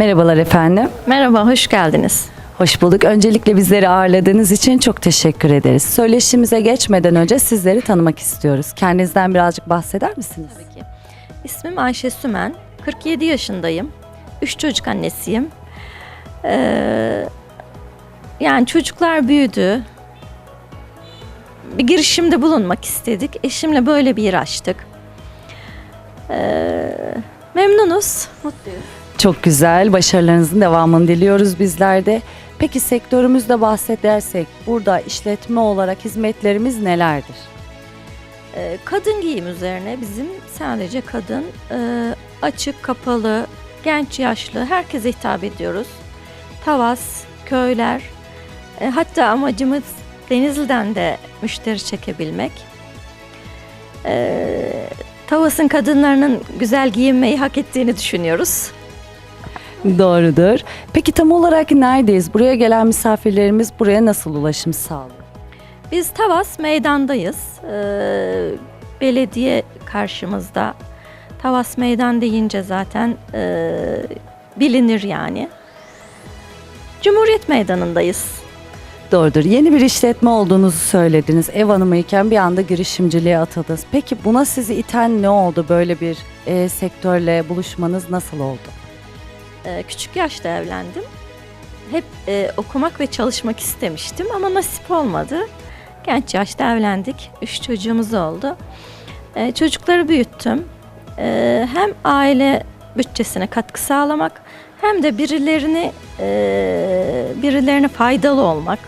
Merhabalar efendim. Merhaba, hoş geldiniz. Hoş bulduk. Öncelikle bizleri ağırladığınız için çok teşekkür ederiz. Söyleşimize geçmeden önce sizleri tanımak istiyoruz. Kendinizden birazcık bahseder misiniz? Tabii ki. İsmim Ayşe Sümen, 47 yaşındayım. Üç çocuk annesiyim. Ee, yani çocuklar büyüdü. Bir girişimde bulunmak istedik. Eşimle böyle bir yer açtık. Ee, memnunuz, mutluyuz. Çok güzel. Başarılarınızın devamını diliyoruz bizler de. Peki sektörümüzde bahsedersek burada işletme olarak hizmetlerimiz nelerdir? Ee, kadın giyim üzerine bizim sadece kadın e, açık kapalı genç yaşlı herkese hitap ediyoruz. Tavas, köyler e, hatta amacımız Denizli'den de müşteri çekebilmek. Ee, Tavas'ın kadınlarının güzel giyinmeyi hak ettiğini düşünüyoruz. Doğrudur. Peki tam olarak neredeyiz? Buraya gelen misafirlerimiz buraya nasıl ulaşım sağlıyor? Biz Tavas meydandayız. Ee, belediye karşımızda. Tavas meydan deyince zaten e, bilinir yani. Cumhuriyet Meydanı'ndayız. Doğrudur. Yeni bir işletme olduğunuzu söylediniz. Ev hanımıyken bir anda girişimciliğe atıldınız. Peki buna sizi iten ne oldu? Böyle bir e, sektörle buluşmanız nasıl oldu? Ee, küçük yaşta evlendim. Hep e, okumak ve çalışmak istemiştim ama nasip olmadı. Genç yaşta evlendik. Üç çocuğumuz oldu. Ee, çocukları büyüttüm. Ee, hem aile bütçesine katkı sağlamak hem de birilerini e, birilerine faydalı olmak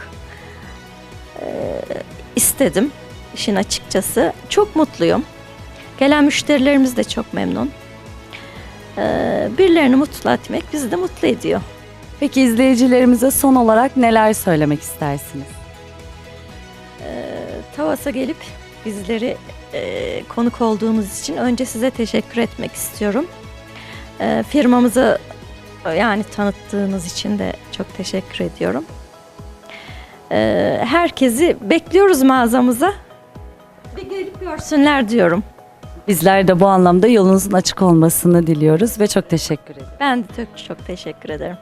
e, istedim işin açıkçası. Çok mutluyum. Gelen müşterilerimiz de çok memnun. Ee, birilerini mutlu etmek bizi de mutlu ediyor. Peki izleyicilerimize son olarak neler söylemek istersiniz? Tavas'a gelip bizleri e, konuk olduğunuz için önce size teşekkür etmek istiyorum. E, firmamızı yani tanıttığınız için de çok teşekkür ediyorum. E, herkesi bekliyoruz mağazamıza. Bir gelip görsünler diyorum. Bizler de bu anlamda yolunuzun açık olmasını diliyoruz ve çok teşekkür ederiz. Ben de çok, çok teşekkür ederim.